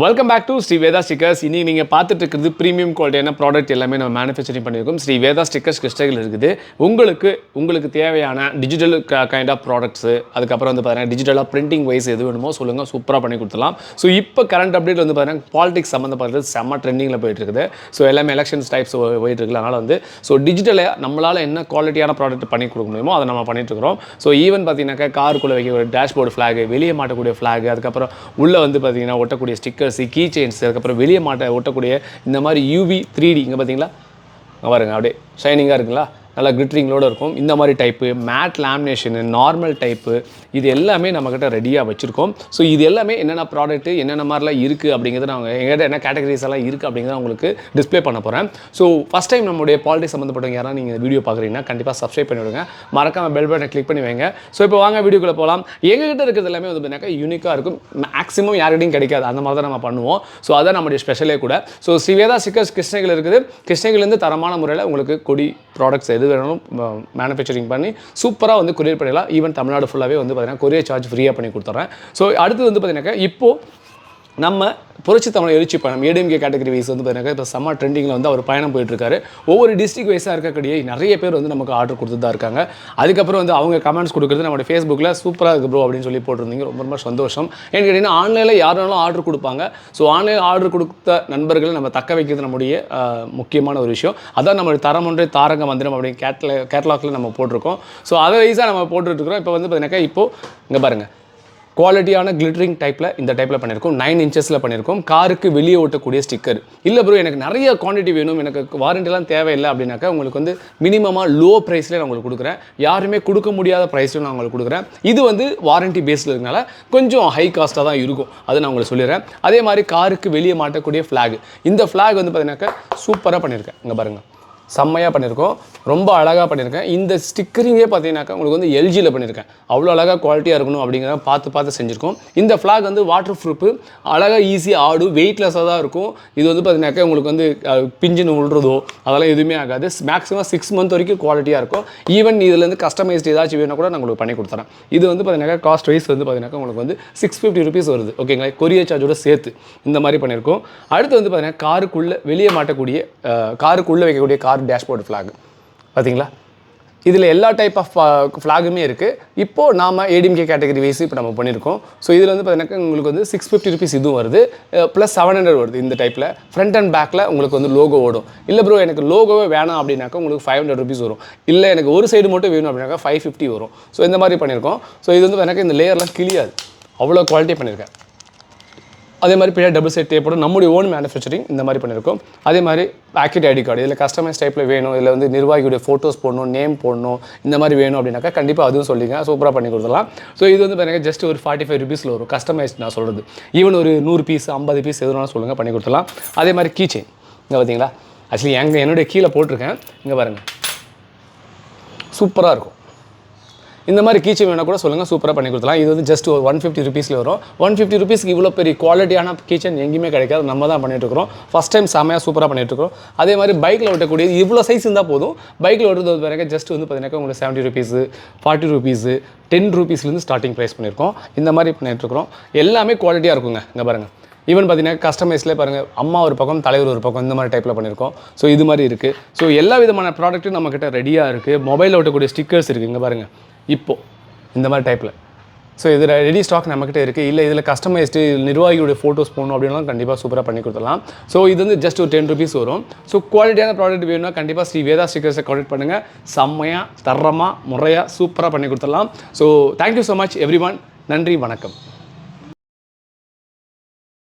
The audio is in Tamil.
Welcome back to Sri Veda stickers இனி நீங்கள் பார்த்துட்டு இருக்கிறது ப்ரீமியம் குவாலிட்டியான ப்ராடக்ட் எல்லாமே நம்ம மேனுஃபேக்சரிங் பண்ணியிருக்கோம். ஸ்ரீ வேதா ஸ்டிக்கர்ஸ் கிருஷ்ணகிரியில் இருக்குது. உங்களுக்கு உங்களுக்கு தேவையான டிஜிட்டல் கைண்ட் ஆஃப் ப்ராடக்ட்ஸு அதுக்கப்புறம் வந்து பார்த்தீங்கன்னா டிஜிட்டலாக பிரிண்டிங் வைஸ் எது வேணுமோ சொல்லுங்கள் சூப்பராக பண்ணி கொடுத்துலாம் ஸோ இப்போ கரண்ட் அப்டேட் வந்து பார்த்தீங்கன்னா பாலிடிக்ஸ் சம்மந்தப்பட்டது செம்ம ட்ரெண்டிங்கில் போயிட்டு இருக்குது. ஸோ எல்லாமே எலெக்ஷன்ஸ் டைப்ஸ் போயிட்டு இருக்குது. அதனால் வந்து ஸோ டிஜிட்டலாக நம்மளால் என்ன குவாலிட்டியான ப்ராடக்ட் பண்ணி கொடுக்க முடியுமோ அதை நம்ம பண்ணிட்டு இருக்கிறோம். ஸோ ஈவன் பார்த்தீங்கன்னாக்கா காருக்குள்ளே வைக்கக்கூடிய டேஷ்போர்டு ஃப்ளாக் வெளியே மாட்டக்கூடிய ஃப்ளாக் அதுக்கப்புறம் உள்ளே வந்து பார்த்தீங்கன்னா ஒட்டக்கூடிய ஸ்டிக்கர்ஸ் கீ செயின்ஸ் அதுக்கப்புறம் வெளியே மாட்ட ஒட்டக்கூடிய இந்த மாதிரி யூவி த்ரீ டி இங்கே பார்த்தீங்களா பாருங்கள் அப்படியே ஷைனிங்காக இருக்குங்களா? நல்லா கிரிட்ரிங்களோடு இருக்கும். இந்த மாதிரி type matte lamination normal type இது எல்லாமே நம்மக்கிட்ட ரெடியாக வச்சுருக்கோம். ஸோ இது எல்லாமே என்னென்ன ப்ராடக்ட்டு என்னென்ன மாதிரிலாம் இருக்குது அப்படிங்கிறத நாங்கள் எங்கிட்ட என்ன கேட்டகரிஸ் எல்லாம் இருக்குது அப்படிங்கிறத உங்களுக்கு டிஸ்ப்ளே பண்ண போகிறேன் ஸோ ஃபஸ்ட் டைம் நம்மளுடைய பாலிட்டிக்ஸ் சம்மந்தப்பட்டவங்க யாராவது நீங்கள் வீடியோ பார்க்குறீங்கன்னா கண்டிப்பாக சப்ஸ்கிரைப் பண்ணிவிடுங்க மறக்காமல் மறக்காம பெல் பட்டனை கிளிக் பண்ணி வைங்க. ஸோ இப்போ வாங்க வீடியோக்குள்ளே போகலாம் எங்ககிட்ட இருக்கிறது எல்லாமே வந்து பார்த்தீங்கன்னா யூனிக்காக இருக்கும். மேக்ஸிமம் யார்கிட்டையும் கிடைக்காது. அந்த மாதிரி தான் நம்ம பண்ணுவோம். ஸோ அதான் நம்மளுடைய ஸ்பெஷலே கூட. ஸோ ஸ்ரீவேதா சிக்கர்ஸ் கிருஷ்ணகிரி இருக்குது. கிருஷ்ணகிரிலேருந்து தரமான முறையில் உங்களுக்கு கொடி ப்ராடக்ட்ஸ் எது வேணாலும் மேனுஃபேக்சரிங் பண்ணி சூப்பராக வந்து கொரியர் பண்ணிடலாம். ஈவன் தமிழ்நாடு ஃபுல்லாகவே வந்து பார்த்திங்கன்னா கொரியர் சார்ஜ் ஃப்ரீயாக பண்ணி கொடுத்துட்றேன் ஸோ அடுத்து வந்து பார்த்தீங்கன்னாக்கா இப்போது நம்ம புரட்சி தமிழ் எழுச்சி பயணம் ஏடிஎம்கே கேட்டகரி வைஸ் வந்து பார்த்தீங்கன்னா இப்போ செம்ம ட்ரெண்டிங்கில் வந்து அவர் பயணம் போயிட்டுருக்காரு. ஒவ்வொரு டிஸ்ட்ரிக் வைஸாக இருக்கக்கூடிய நிறைய பேர் வந்து நமக்கு ஆர்டர் கொடுத்து தான் இருக்காங்க. அதுக்கப்புறம் வந்து அவங்க கமெண்ட்ஸ் கொடுக்குறது நம்மளுடைய ஃபேஸ்புக்கில் சூப்பராக இருக்குது ப்ரோ அப்படின்னு சொல்லி போட்டிருந்தீங்க. ரொம்ப ரொம்ப சந்தோஷம். ஏன்னு கேட்டிங்கன்னா ஆன்லைனில் யாருனாலும் ஆர்டர் கொடுப்பாங்க. ஸோ ஆன்லைனில் ஆர்டர் கொடுத்த நண்பர்களை நம்ம தக்க வைக்கிறது நம்முடைய முக்கியமான ஒரு விஷயம். அதான் நம்மளுடைய தரம் ஒன்றே தாரக மந்திரம் அப்படின்னு கேட்ல கேட்லாக்ல நம்ம போட்டிருக்கோம். ஸோ அதை வைஸாக நம்ம போட்டுட்ருக்கிறோம் இப்போ வந்து பார்த்தீங்கன்னாக்கா இப்போது இங்கே பாருங்கள் குவாலிட்டியான கிளிட்டரிங் டைப்பில் இந்த டைப்பில் பண்ணியிருக்கோம் நைன் இன்ச்சஸில் பண்ணியிருக்கோம் காருக்கு வெளியே ஓட்டக்கூடிய ஸ்டிக்கர் இல்லை ப்ரோ எனக்கு நிறைய குவான்டிட்டி வேணும். எனக்கு வாரண்டிலாம் தேவையில்லை அப்படின்னாக்கா உங்களுக்கு வந்து மினிமமாக லோ ப்ரைஸில் நான் உங்களுக்கு கொடுக்குறேன். யாருமே கொடுக்க முடியாத ப்ரைஸில் நான் உங்களுக்கு கொடுக்குறேன். இது வந்து வாரண்டி பேஸில் இருக்கனால கொஞ்சம் ஹை காஸ்ட்டாக தான் இருக்கும். அதை நான் உங்களுக்கு சொல்லிடுறேன். அதே மாதிரி காருக்கு வெளியே மாட்டக்கூடிய ஃப்ளாக் இந்த ஃப்ளாக் வந்து பார்த்தீங்கன்னாக்கா சூப்பராக பண்ணியிருக்கேன் இங்கே பாருங்கள் செம்மையாக பண்ணியிருக்கோம். ரொம்ப அழகாக பண்ணியிருக்கேன். இந்த ஸ்டிக்கரிங்கே பார்த்தீங்கன்னாக்கா உங்களுக்கு வந்து எல்ஜியில் பண்ணியிருக்கேன். அவ்வளோ அழகாக குவாலிட்டியாக இருக்கணும் அப்படிங்கிறத பார்த்து பார்த்து செஞ்சுருக்கோம். இந்த ஃப்ளாக் வந்து வாட்டர் ப்ரூஃபு அழகாக ஈஸியாக ஆடும் வெயிட்லெஸ்ஸாக தான் இருக்கும். இது வந்து பார்த்தீங்கன்னாக்கா உங்களுக்கு வந்து பிஞ்சுன்னு விழுறதோ அதெல்லாம் எதுவுமே ஆகாது. மேக்ஸிமம் சிக்ஸ் மந்த் வரைக்கும் குவாலிட்டியாக இருக்கும். ஈவன் இதுலேருந்து கஸ்டமைஸ்டு ஏதாச்சும் வேணும் கூட நான் உங்களுக்கு பண்ணி கொடுத்துறேன். இது வந்து பார்த்தீங்கன்னாக்கா காஸ்ட் வைஸ் வந்து பார்த்தீங்கன்னாக்கா உங்களுக்கு வந்து சிக்ஸ் ஃபிஃப்டி ருபீஸ் வருது. ஓகேங்களா கொரியர் சார்ஜோட சேர்த்து இந்த மாதிரி பண்ணியிருக்கோம். அடுத்து வந்து பார்த்தீங்கன்னா காருக்குள்ளே வெளியே மாட்டக்கூடிய காருக்குள்ளே வைக்கக்கூடிய கார் டேஷ்போர்டு ஃப்ளாக் பார்த்தீங்களா இதில் எல்லா டைப் ஆஃப் ஃப்ளாகுமே uh, இருக்குது இப்போது நாம் ஏடிஎம்கே கேட்டகரி வைஸ் இப்போ நம்ம பண்ணியிருக்கோம் ஸோ இதில் வந்து பார்த்தீங்கன்னா உங்களுக்கு வந்து சிக்ஸ் ஃபிஃப்டி ருபீஸ் இதுவும் வருது. ப்ளஸ் செவன் ஹண்ட்ரட் வருது இந்த டைப்பில் ஃப்ரண்ட் அண்ட் பேக்கில் உங்களுக்கு வந்து லோகோ ஓடும். இல்லை ப்ரோ எனக்கு லோகோவே வேணாம் அப்படின்னாக்கா உங்களுக்கு ஃபைவ் ஹண்ட்ரட் ருபீஸ் வரும். இல்லை எனக்கு ஒரு சைடு மட்டும் வேணும் அப்படின்னாக்கா ஃபைவ் ஃபிஃப்டி வரும். ஸோ இந்த மாதிரி பண்ணியிருக்கோம் ஸோ இது வந்து எனக்கு இந்த லேயர்லாம் கிளியாது அவ்வளோ குவாலிட்டி பண்ணியிருக்கேன் அதே மாதிரி பின்னாடி டபுள் சைட் டேப்போட நம்முடைய ஓன் மேனுஃபேக்சரிங் இந்த மாதிரி பண்ணியிருக்கோம். அதே மாதிரி பேக்கெட் ஐடி கார்டு இதில் கஸ்டமைஸ் டைப்பில் வேணும் இதில் வந்து நிர்வாகியுடைய ஃபோட்டோஸ் போடணும் நேம் போடணும் இந்த மாதிரி வேணும் அப்படின்னாக்கா கண்டிப்பாக அதுவும் சொல்லிங்க சூப்பராக பண்ணி கொடுத்துலாம் ஸோ இது வந்து பாருங்கள் ஜஸ்ட் ஒரு ஃபார்ட்டி ஃபைவ் ருபீஸில் வரும் கஸ்டமைஸ் நான் சொல்கிறது ஈவன் ஒரு நூறு பீஸ் ஐம்பது பீஸ் எதுனாலும் சொல்லுங்கள் பண்ணி கொடுத்துலாம் அதே மாதிரி கீ செயின் இங்கே பார்த்தீங்களா ஆக்சுவலி எங்கள் என்னுடைய கீழே போட்டிருக்கேன். இங்கே பாருங்கள் சூப்பராக இருக்கும். இந்த மாதிரி கீச்சை வேணால் கூட சொல்லுங்கள் சூப்பராக பண்ணி கொடுத்தலாம் இது வந்து ஜஸ்ட் ஒரு ஒன் ஃபிஃப்டி ருபீஸில் வரும். ஒன் ஃபிஃப்டி ருபீஸ்க்கு இவ்வளோ பெரிய குவாலிட்டியான கிச்சன் எங்கேயுமே கிடைக்காது. நம்ம தான் பண்ணிட்டுருக்கோம் ஃபஸ்ட் டைம் செமையாக சூப்பராக பண்ணிட்டுருக்கோம் அதே மாதிரி பைக்கில் ஓட்டக்கூடிய இவ்வளோ சைஸ் இருந்தால் போதும். பைக்கில் ஓட்டுறது வந்து ஜஸ்ட் வந்து பார்த்தீங்கன்னா உங்களுக்கு seventy rupees forty rupees ten ருபீஸ்லேருந்து starting price பண்ணியிருக்கோம். இந்த மாதிரி பண்ணிட்டுருக்கோம் எல்லாமே குவாலிட்டியாக இருக்குங்க. இங்கே பாருங்கள் ஈவன் பார்த்தீங்கன்னா கஸ்டமைஸ்லேயே பாருங்கள் அம்மா ஒரு பக்கம் தலைவர் ஒரு பக்கம் இந்த மாதிரி டைப்பில் பண்ணியிருக்கோம். ஸோ இது மாதிரி இருக்குது ஸோ எல்லா விதமான ப்ராடக்ட்டும் நம்மக்கிட்ட ரெடியாக இருக்குது மொபைலில் ஓட்டக்கூடிய ஸ்டிக்கர்ஸ் இருக்குது இங்கே பாருங்கள் இப்போது இந்த மாதிரி டைப்பில் ஸோ இது ரெடி ஸ்டாக் நம்மக்கிட்ட இருக்குது இல்லை இதில் கஸ்டமைஸ்டு நிர்வாகியோடைய ஃபோட்டோஸ் போடணும் அப்படின்னாலும் கண்டிப்பாக சூப்பராக பண்ணி கொடுத்துலாம் ஸோ இது வந்து ஜஸ்ட் ஒரு டென் ருபீஸ் வரும். ஸோ குவாலிட்டியான ப்ராடக்ட் வேணும்னா கண்டிப்பாக ஸ்ரீ வேதா ஸ்டிக்கர்ஸை கான்டெக்ட் பண்ணுங்கள் செம்மையாக தரமாக முறையாக சூப்பராக பண்ணி கொடுத்துடலாம். So thank you so much every நன்றி வணக்கம்.